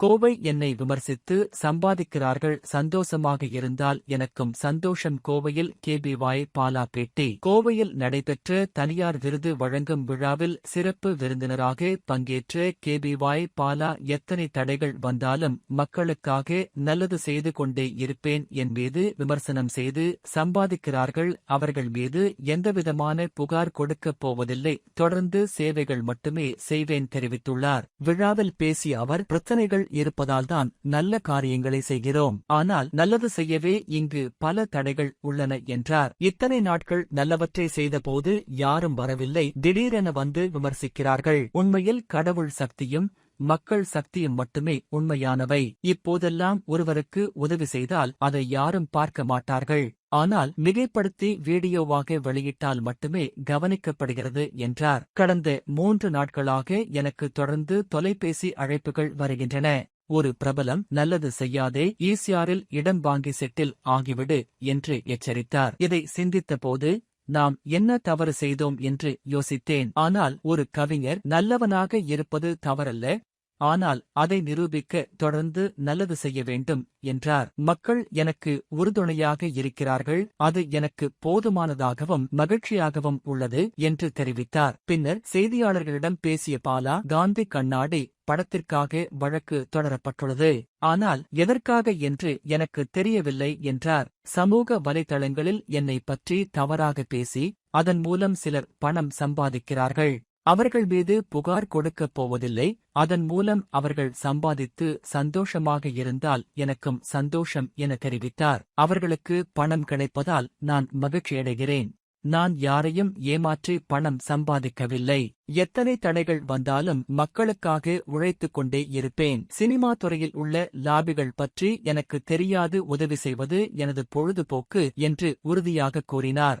கோவை என்னை விமர்சித்து சம்பாதிக்கிறார்கள் சந்தோஷமாக இருந்தால் எனக்கும் சந்தோஷம். கோவையில் கேபிவாய் பாலா பேட்டி கோவையில் நடைபெற்ற தனியார் விருது வழங்கும் விழாவில் சிறப்பு விருந்தினராக பங்கேற்ற கேபிவாய் பாலா எத்தனை தடைகள் வந்தாலும் மக்களுக்காக நல்லது செய்து கொண்டே இருப்பேன். என் மீது விமர்சனம் செய்து சம்பாதிக்கிறார்கள். அவர்கள் மீது எந்தவிதமான புகார் கொடுக்கப் போவதில்லை. தொடர்ந்து சேவைகள் மட்டுமே செய்வேன் தெரிவித்துள்ளார். விழாவில் பேசிய அவர் பிரச்சனைகள் இருப்பதால்தான் நல்ல காரியங்களை செய்கிறோம். ஆனால் நல்லது செய்யவே இங்கு பல தடைகள் உள்ளன என்றார். இத்தனை நாட்கள் நல்லவற்றை செய்தபோது யாரும் வரவில்லை. திடீரென வந்து விமர்சிக்கிறார்கள். உண்மையில் கடவுள் சக்தியும் மக்கள் சக்தியும் மட்டுமே உண்மையானவை. இப்போதெல்லாம் ஒருவருக்கு உதவி செய்தால் அதை யாரும் பார்க்க மாட்டார்கள். ஆனால் மிகைப்படுத்தி வீடியோவாக வெளியிட்டால் மட்டுமே கவனிக்கப்படுகிறது என்றார். கடந்த மூன்று நாட்களாக எனக்கு தொடர்ந்து தொலைபேசி அழைப்புகள் வருகின்றன. ஒரு பிரபலம் நல்லது செய்யாதே ஈசிஆரில் இடம் வாங்கி செட்டில் ஆகிவிடு என்று எச்சரித்தார். இதை சிந்தித்தபோது நாம் என்ன தவறு செய்தோம் என்று யோசித்தேன். ஆனால் ஒரு கவிஞர் நல்லவனாக இருப்பது தவறல்ல ஆனால் அதை நிரூபிக்க தொடர்ந்து நல்லது செய்ய வேண்டும் என்றார். மக்கள் எனக்கு உறுதுணையாக இருக்கிறார்கள் அது எனக்கு போதுமானதாகவும் மகிழ்ச்சியாகவும் உள்ளது என்று தெரிவித்தார். பின்னர் செய்தியாளர்களிடம் பேசிய பாலா காந்தி கண்ணாடி படத்திற்காக வழக்கு தொடரப்பட்டுள்ளது. ஆனால் எதற்காக என்று எனக்கு தெரியவில்லை என்றார். சமூக வலைதளங்களில் என்னை பற்றி தவறாக பேசி அதன் மூலம் சிலர் பணம் சம்பாதிக்கிறார்கள். அவர்கள் மீது புகார் கொடுக்கப் போவதில்லை. அதன் மூலம் அவர்கள் சம்பாதித்து சந்தோஷமாக இருந்தால் எனக்கும் சந்தோஷம் என தெரிவித்தார். அவர்களுக்கு பணம் கிடைப்பதால் நான் மகிழ்ச்சியடைகிறேன் நான் யாரையும் ஏமாற்றி பணம் சம்பாதிக்கவில்லை. எத்தனை தடைகள் வந்தாலும் மக்களுக்காக உழைத்துக் கொண்டே இருப்பேன். சினிமா துறையில் உள்ள லாபிகள் பற்றி எனக்கு தெரியாது. உதவி செய்வது எனது பொழுதுபோக்கு என்று உறுதியாக கூறினார்.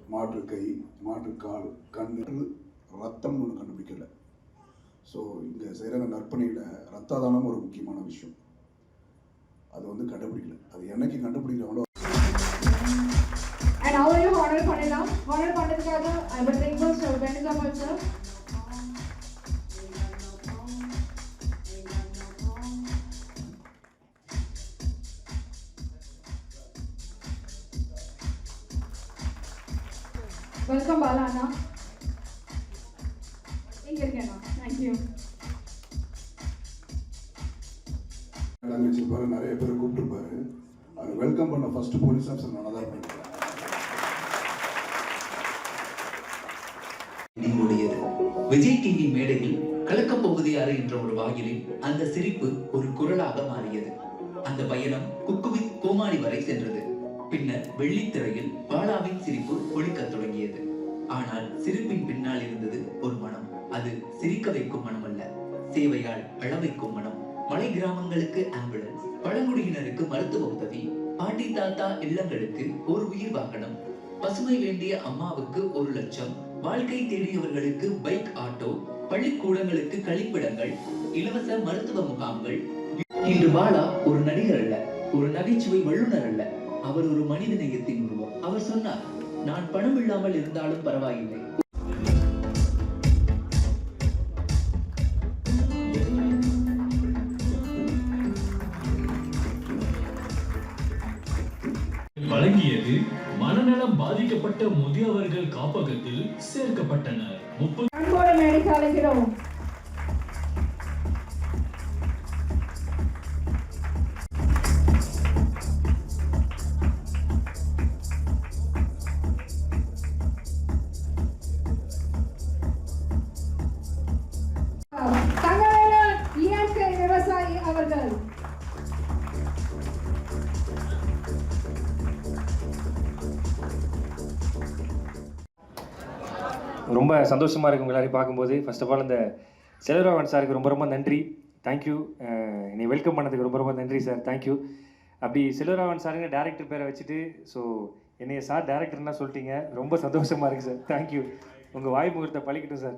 மாற்று கை மாற்று கால் கண்ணு ரத்தம்னு ஒன்று கண்டுபிடிக்கல. ஸோ இங்கே செய்கிற நற்பணியில் ரத்தாதானம் ஒரு முக்கியமான விஷயம். அது வந்து கண்டுபிடிக்கல. அது என்னைக்கு கண்டுபிடிக்கிறவங்களோ And how are you honored பண்ணலாம் பண்ணதுக்காக I would வெல்கம் பாலா அண்ணா எங்க இருக்கேண்ணா தேங்க்யூ வச்சிருப்பாரு நிறைய பேர் கூப்பிட்டுருப்பாரு அவர் வெல்கம் பண்ண ஃபர்ஸ்ட் போலீஸ் ஆஃபீஸர் நான் தான் பண்ணிருக்கேன் விஜய் டிவி மேடையில் கலக்கப் போவது யாரு என்ற ஒரு வாயிலில் அந்த சிரிப்பு ஒரு குரலாக மாறியது. அந்த பயணம் குக்குவித் கோமாளி வரை சென்றது. பின்னர் வெள்ளித்திரையில் பாலாவின் சிரிப்பு ஒழிக்கத் தொடங்கியது. ஆனால் சிரிப்பின் பின்னால் இருந்தது ஒரு மனம். அது சிரிக்க வைக்கும் மனம் அல்ல சேவையால் அழ வைக்கும் மனம். மலை கிராமங்களுக்கு ஆம்புலன்ஸ் பழங்குடியினருக்கு மருத்துவ உதவி. பாட்டி தாத்தா இல்லங்களுக்கு ஒரு உயிர் வாகனம். பசுமை வேண்டிய அம்மாவுக்கு ஒரு லட்சம். வாழ்க்கை தேடியவர்களுக்கு பைக் ஆட்டோ பள்ளிக்கூடங்களுக்கு கழிப்பிடங்கள். இலவச மருத்துவ முகாம்கள். இன்று பாலா ஒரு நடிகர் அல்ல. ஒரு நகைச்சுவை வல்லுனர் அல்ல. அவர் ஒரு மனித நேயத்தின் உருவம். அவர் சொன்னார் நான் பணம் இல்லாமல் இருந்தாலும் பரவாயில்லை. வழங்கியது மனநலம் பாதிக்கப்பட்ட முதியவர்கள் காப்பகத்தில் சேர்க்கப்பட்டனர். முப்பது ரொம்ப சந்தோஷமாக இருக்கும் எல்லாரையும் பார்க்கும்போது. ஃபர்ஸ்ட் ஆஃப் ஆல் இந்த செல்வராவன் சாருக்கு ரொம்ப ரொம்ப நன்றி. தேங்க்யூ என்னை வெல்கம் பண்ணதுக்கு ரொம்ப ரொம்ப நன்றி சார் தேங்க்யூ அப்படி செல்வராவன் சாருங்க டேரக்டர் பேரை வச்சுட்டு ஸோ என்னைய சார் டேரக்டர்னா சொல்லிட்டீங்க. ரொம்ப சந்தோஷமாக இருக்குது சார் தேங்க்யூ உங்கள் வாய் முகூர்த்தை பழிக்கட்டும் சார்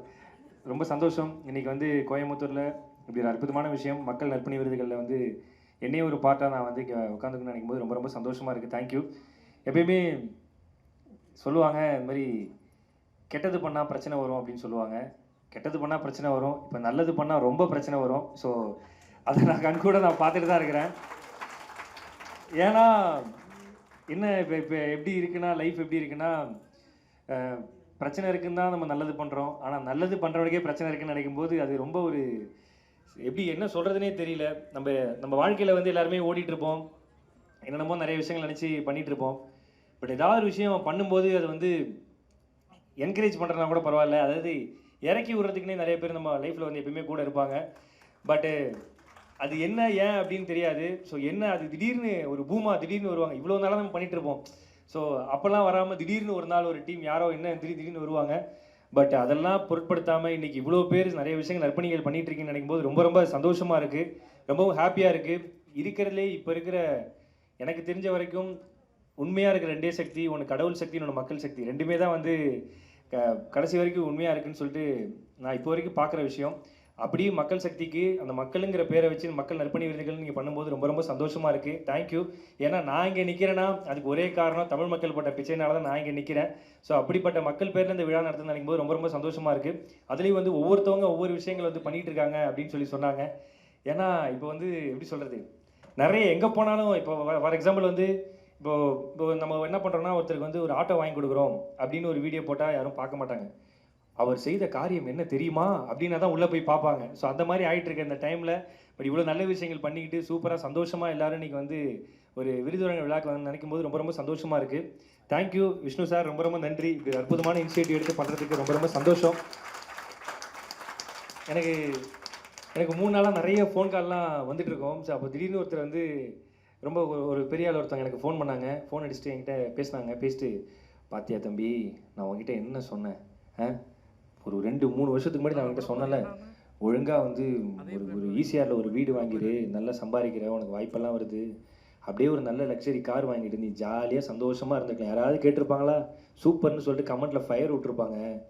ரொம்ப சந்தோஷம். இன்றைக்கி வந்து கோயம்புத்தூரில் இப்படி ஒரு அற்புதமான விஷயம் மக்கள் நற்பணி விருதுகளில் வந்து என்னைய ஒரு பார்ட்டாக நான் வந்து இங்கே உட்காந்துக்கணும்னு நினைக்கும் போது ரொம்ப ரொம்ப சந்தோஷமாக இருக்குது தேங்க்யூ எப்பயுமே சொல்லுவாங்க இந்த மாதிரி கெட்டது பண்ணால் பிரச்சனை வரும் அப்படின்னு சொல்லுவாங்க. கெட்டது பண்ணால் பிரச்சனை வரும். இப்போ நல்லது பண்ணால் ரொம்ப பிரச்சனை வரும். ஸோ அதை நான் கண்கூட நான் பார்த்துட்டு தான் இருக்கிறேன். ஏன்னா என்ன இப்போ இப்போ எப்படி இருக்குன்னா லைஃப் எப்படி இருக்குன்னா பிரச்சனை இருக்குன்னு தான் நம்ம நல்லது பண்ணுறோம் ஆனால் நல்லது பண்ணுறவனுக்கே பிரச்சனை இருக்குன்னு நினைக்கும் போது அது ரொம்ப ஒரு எப்படி என்ன சொல்கிறதுனே தெரியல. நம்ம நம்ம வாழ்க்கையில் வந்து எல்லாருமே ஓடிட்டுருப்போம். என்னென்னமோ நிறைய விஷயங்கள் நினச்சி பண்ணிகிட்ருப்போம் இருப்போம் பட் ஏதாவது ஒரு விஷயம் பண்ணும்போது அது வந்து என்கரேஜ் பண்ணுறதுனா கூட பரவாயில்ல. அதாவது இறக்கி விடுறதுக்குனே நிறைய பேர் நம்ம லைஃப்பில் வந்து எப்பயுமே கூட இருப்பாங்க. பட்டு அது என்ன ஏன் அப்படின்னு தெரியாது. ஸோ என்ன அது திடீர்னு ஒரு பூமா திடீர்னு வருவாங்க. இவ்வளோ நாளாக நம்ம பண்ணிகிட்டு இருப்போம். ஸோ அப்போல்லாம் வராமல் திடீர்னு ஒரு நாள் ஒரு டீம் யாரோ என்ன திடீர் திடீர்னு வருவாங்க. பட் அதெல்லாம் பொருட்படுத்தாமல் இன்னைக்கு இவ்வளோ பேர் நிறைய விஷயங்கள் நற்பணிகள் பண்ணிட்டு இருக்கீங்கன்னு நினைக்கும் போது ரொம்ப ரொம்ப சந்தோஷமாக இருக்குது ரொம்பவும் ஹாப்பியாக இருக்குது இருக்கிறதுலே இப்போ இருக்கிற எனக்கு தெரிஞ்ச வரைக்கும் உண்மையாக இருக்கிற ரெண்டே சக்தி ஒன்று கடவுள் சக்தி இன்னொன்று மக்கள் சக்தி. ரெண்டுமே தான் வந்து க கடைசி வரைக்கும் உண்மையாக இருக்குன்னு சொல்லிட்டு நான் இப்போ வரைக்கும் பார்க்குற விஷயம். அப்படியே மக்கள் சக்திக்கு அந்த மக்களுங்கிற பேரை வச்சு மக்கள் நற்பணி விருதுகள் நீங்கள் பண்ணும்போது ரொம்ப ரொம்ப சந்தோஷமாக இருக்குது தேங்க்யூ ஏன்னா நான் இங்கே நிற்கிறேன்னா அதுக்கு ஒரே காரணம் தமிழ் மக்கள் பட்ட பிச்சைனால தான் நான் இங்கே நிற்கிறேன் ஸோ அப்படிப்பட்ட மக்கள் பேரில் இந்த விழா நடத்துன்னு நினைக்கும் போது ரொம்ப ரொம்ப சந்தோஷமாக இருக்குது அதுலேயும் வந்து ஒவ்வொருத்தவங்க ஒவ்வொரு விஷயங்கள் வந்து பண்ணிகிட்டு இருக்காங்க அப்படின்னு சொல்லி சொன்னாங்க. ஏன்னா இப்போ வந்து எப்படி சொல்கிறது நிறைய எங்கே போனாலும் இப்போ ஃபார் எக்ஸாம்பிள் வந்து இப்போ இப்போ நம்ம என்ன பண்ணுறோம்னா ஒருத்தருக்கு வந்து ஒரு ஆட்டோ வாங்கி கொடுக்குறோம் அப்படின்னு ஒரு வீடியோ போட்டால் யாரும் பார்க்க மாட்டாங்க. அவர் செய்த காரியம் என்ன தெரியுமா? அப்படின்னா தான் உள்ளே போய் பார்ப்பாங்க. ஸோ அந்த மாதிரி ஆகிட்டு இருக்க இந்த டைமில் பட் இவ்வளோ நல்ல விஷயங்கள் பண்ணிக்கிட்டு சூப்பராக சந்தோஷமாக எல்லாரும் இன்றைக்கி வந்து ஒரு விருதுவரங்க விழாக்கு வந்து நினைக்கும் போது ரொம்ப ரொம்ப சந்தோஷமாக இருக்குது தேங்க்யூ விஷ்ணு சார் ரொம்ப ரொம்ப நன்றி. இப்படி அற்புதமான இனிஷியேட்டிவ் எடுத்து பண்ணுறதுக்கு ரொம்ப ரொம்ப சந்தோஷம். எனக்கு எனக்கு மூணு நாளாக நிறைய ஃபோன் கால்லாம் வந்துட்டு இருக்கோம். ஸோ அப்போ திடீர்னு ஒருத்தர் வந்து ரொம்ப ஒரு- பெரிய ஆள் ஒருத்தவங்க எனக்கு ஃபோன் பண்ணாங்க. ஃபோன் அடிச்சுட்டு என்கிட்ட பேசினாங்க. பேசிட்டு பாத்தியா தம்பி நான் உங்ககிட்ட என்ன சொன்னேன்? ஆ? ஒரு ரெண்டு மூணு வருஷத்துக்கு முன்னாடி நான் உங்ககிட்ட சொன்னேன்ல. ஒழுங்காக வந்து ஒரு ஒரு ஈசிஆரில் ஒரு வீடு வாங்கிடு. நல்லா சம்பாதிக்கிற உனக்கு வாய்ப்பெல்லாம் வருது. அப்படியே ஒரு நல்ல லக்ஸரி கார் வாங்கிட்டு நீ ஜாலியாக சந்தோஷமாக இருந்துக்கலாம். யாராவது கேட்டிருப்பாங்களா? சூப்பர்னு சொல்லிட்டு கமெண்ட்டில் ஃபயர் விட்டுருப்பாங்க.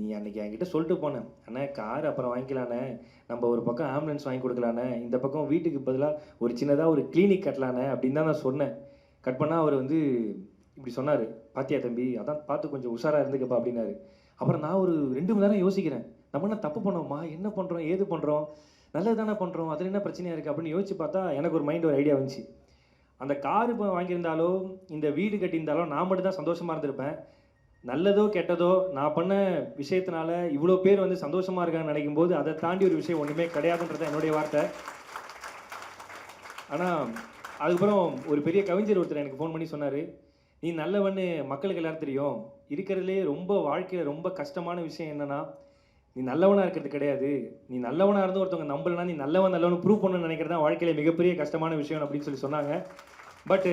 நீ அன்றைக்கி என்கிட்ட சொல்லிட்டு போனேன் அண்ணா கார் அப்புறம் வாங்கிக்கலாண்ணே. நம்ம ஒரு பக்கம் ஆம்புலன்ஸ் வாங்கி கொடுக்கலாண்ணே. இந்த பக்கம் வீட்டுக்கு பதிலாக ஒரு சின்னதாக ஒரு கிளினிக் கட்டலாண்ணே அப்படின்னு தான் நான் சொன்னேன். கட் பண்ணால் அவர் வந்து இப்படி சொன்னார். பாத்தியா தம்பி அதான் பார்த்து கொஞ்சம் உஷாராக இருந்துக்கப்பா அப்படின்னாரு. அப்புறம் நான் ஒரு ரெண்டு மணி நேரம் யோசிக்கிறேன். நம்ம என்ன தப்பு பண்ணோமா? என்ன பண்ணுறோம் ஏது பண்ணுறோம் நல்லது தானே பண்ணுறோம் அதில் என்ன பிரச்சனையாக இருக்குது அப்படின்னு யோசிச்சு பார்த்தா எனக்கு ஒரு மைண்ட் ஒரு ஐடியா வந்துச்சு. அந்த கார் இப்போ வாங்கியிருந்தாலோ இந்த வீடு கட்டியிருந்தாலோ நான் மட்டும் தான் சந்தோஷமாக இருந்திருப்பேன். நல்லதோ கெட்டதோ நான் பண்ண விஷயத்தினால இவ்வளோ பேர் வந்து சந்தோஷமாக இருக்காங்கன்னு நினைக்கும் போது அதை தாண்டி ஒரு விஷயம் ஒன்றுமே கிடையாதுன்றது என்னுடைய வார்த்தை. ஆனால் அதுக்கப்புறம் ஒரு பெரிய கவிஞர் ஒருத்தர் எனக்கு ஃபோன் பண்ணி சொன்னார் நீ நல்லவன்னு மக்களுக்கு எல்லாரும் தெரியும். இருக்கிறதுலே ரொம்ப வாழ்க்கையில் ரொம்ப கஷ்டமான விஷயம் என்னன்னா நீ நல்லவனாக இருக்கிறது கிடையாது. நீ நல்லவனாக இருந்து ஒருத்தவங்க நம்பலனா நீ நல்லவன் நல்லவன் ப்ரூவ் பண்ணணும்னு நினைக்கிறது தான் வாழ்க்கையில் மிகப்பெரிய கஷ்டமான விஷயம் அப்படின்னு சொல்லி சொன்னாங்க. பட்டு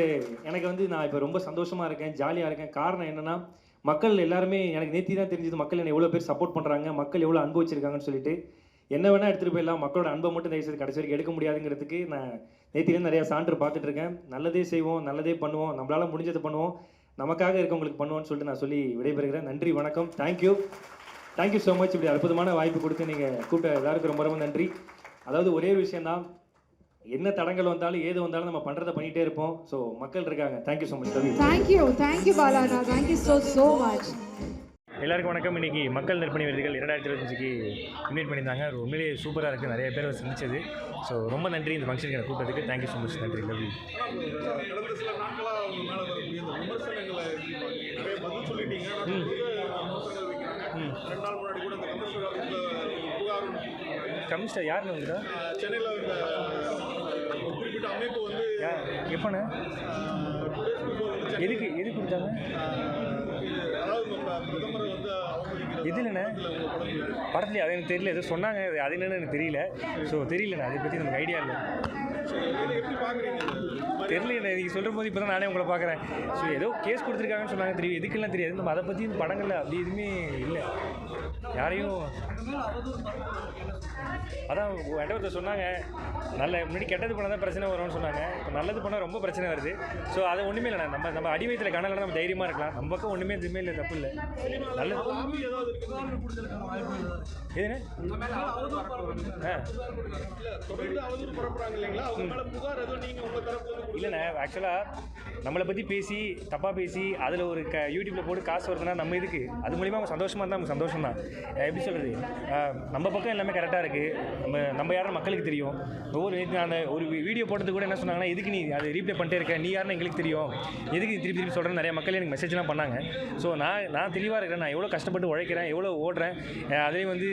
எனக்கு வந்து நான் இப்போ ரொம்ப சந்தோஷமாக இருக்கேன் ஜாலியாக இருக்கேன். காரணம் என்னன்னா மக்கள் எல்லாருமே எனக்கு நேத்தி தான் தெரிஞ்சது மக்கள் என்னை எவ்வளோ பேர் சப்போர்ட் பண்ணுறாங்க மக்கள் எவ்வளோ அன்பு வச்சிருக்காங்கன்னு சொல்லிட்டு என்ன வேணால் எடுத்துகிட்டு போயிடலாம். மக்களோட அன்பை மட்டும் தயவுசெய்து கடைசி வரைக்கும் எடுக்க முடியாதுங்கிறதுக்கு நான் நேத்திலேருந்து நிறையா சான்று பார்த்துட்டு இருக்கேன். நல்லதே செய்வோம் நல்லதே பண்ணுவோம் நம்மளால் முடிஞ்சதை பண்ணுவோம் நமக்காக இருக்கவங்களுக்கு பண்ணுவோம்னு சொல்லிட்டு நான் சொல்லி விடைபெறுகிறேன். நன்றி வணக்கம். தேங்க்யூ தேங்க்யூ ஸோ மச் இப்படி அற்புதமான வாய்ப்பு கொடுத்து நீங்கள் கூப்பிட்ட எல்லாருக்கும் ரொம்ப ரொம்ப நன்றி. அதாவது ஒரே ஒரு விஷயம்தான் என்ன தடங்கள் வந்தாலும் ஏது வந்தாலும் நம்ம பண்ணுறதை பண்ணிகிட்டே இருப்போம். ஸோ மக்கள் இருக்காங்க. Thank you so much Ravi Thank you. Thank you, Balana. Thank you so, so much. எல்லாருக்கும் வணக்கம். இன்னைக்கு மக்கள் நற்பணி விருதுகள் இரண்டாயிரத்தி இருபத்தஞ்சுக்கு இன்வைட் பண்ணியிருந்தாங்க. உண்மையிலேயே சூப்பராக இருக்குது நிறைய பேர் சந்திச்சது. ஸோ ரொம்ப நன்றி இந்த ஃபங்க்ஷனுக்கு எனக்கு கூப்பிட்டதுக்கு தேங்க்யூ ஸோ மச் நன்றி. லவ் யூ கடந்த கமிஸ்டர் யாருன்னு அஹ் சென்னையில் குறிப்பிட்ட அமைப்பு வந்து எப்போண்ணே? வந்து எதுக்கு எதுக்கு கொடுத்தாங்க? வந்து எதுலண்ணே உங்கள் படத்தில் படத்துலையே அது எனக்கு தெரியல. ஏதோ சொன்னாங்க. அது என்னன்னு எனக்கு தெரியல. ஸோ தெரியலண்ணே. அதை பற்றி நமக்கு ஐடியா இல்லை. தெரியல நீங்கள் சொல்கிற போது இப்போ தான் நானே உங்களை பார்க்குறேன் ஸோ ஏதோ கேஸ் கொடுத்துருக்காங்கன்னு சொன்னாங்க. தெரியும். எதுக்கெல்லாம் தெரியாது. நம்ம அதை பற்றி படங்களில் அப்படி எதுவுமே இல்லை. யாரையும் அதான் என்கிட்ட ஒருத்தர் சொன்னாங்க நல்ல முன்னாடி கெட்டது பண்ணால் தான் பிரச்சனை வரும்னு சொன்னாங்க. இப்போ நல்லது பண்ணால் ரொம்ப பிரச்சனை வருது. ஸோ அது ஒன்றுமே இல்லை நம்ம நம்ம அடி கணக்கில் நம்ம தைரியமாக இருக்கலாம். நம்ம பக்கம் ஒன்றுமே எதுவுமே இல்லை தப்பு இல்லை. நல்லது. இல்லைண்ணே ஆக்சுவலாக நம்மளை பற்றி பேசி தப்பாக பேசி அதில் ஒரு க யூடியூப்பில் போட்டு காசு வருதுன்னா நம்ம இதுக்கு அது மூலிமா அவங்க சந்தோஷமாக இருந்தால் நமக்கு சந்தோஷம் தான் எப்படி சொல்கிறது நம்ம பக்கம் எல்லாமே கரெக்டாக இருக்குது நம்ம நம்ம யாரும் மக்களுக்கு தெரியும். ஒவ்வொரு அந்த ஒரு வீடியோ போட்டது கூட என்ன சொன்னாங்கன்னா எதுக்கு நீ அதை ரீப்ளே பண்ணிட்டே இருக்க? நீ யாருன்னு எங்களுக்கு தெரியும். எதுக்கு திருப்பி திருப்பி சொல்கிறேன் நிறைய மக்கள் எனக்கு மெசேஜ்லாம் பண்ணாங்க. ஸோ நான் நான் தெளிவாக இருக்கிறேன். நான் எவ்வளோ கஷ்டப்பட்டு உழைக்கிறேன் எவ்வளோ ஓடுறேன். அதுலேயும் வந்து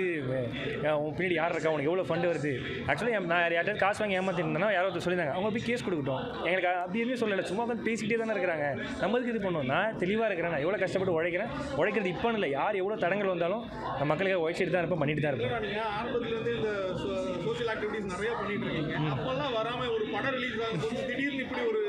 உன் பின்னாடி யார் இருக்கா? உனக்கு எவ்வளோ ஃபண்டு வருது? ஆக்சுவலி நான் யார்கிட்ட காசு வாங்கி ஏமாத்திருந்தேன்னா யாரோ ஒருத்தர் சொல்லியிருந்தாங்க. அவங்க போய் கேஸ் கொடுக்கட்டும். எங்களுக்கு அப்படி எதுவுமே சொல்லலை. சும்மா உட்காந்து பேசிக்கிட்டே தானே இருக்கிறாங்க. நம்மளுக்கு இது பண்ணுவோம் நான் தெளிவாக இருக்கிறேன். நான் எவ்வளோ கஷ்டப்பட்டு உழைக்கிறேன்? உழைக்கிறது இப்போன்னு இல்லை. யார் எவ்வளோ தடங்கள் வந்தாலும் நான் மக்களுக்கு உழைச்சிட்டு தான் இருப்பேன் பண்ணிட்டு தான் இருப்பேன் சோஷியல் ஆக்டிவிட்டிஸ் நிறைய பண்ணிட்டு இருக்கீங்க. அப்பெல்லாம் வராம ஒரு படம் ரிலீஸ் ஆகும்போது திடீர்னு இப்படி ஒரு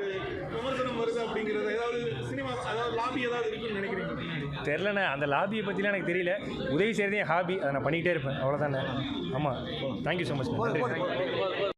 விமர்சனம் வருது அப்படிங்கறது ஏதாவது சினிமா அதாவது லாபி ஏதாவது இருக்குன்னு நினைக்கிறீங்க தெரிலண்ணே அந்த லாபியை பற்றிலாம் எனக்கு தெரியல. உதவி செய்கிறதே ஹாபி அதை நான் பண்ணிக்கிட்டே இருப்பேன். அவ்வளோதானே ஆமாம் தேங்க்யூ ஸோ மச் நன்றி.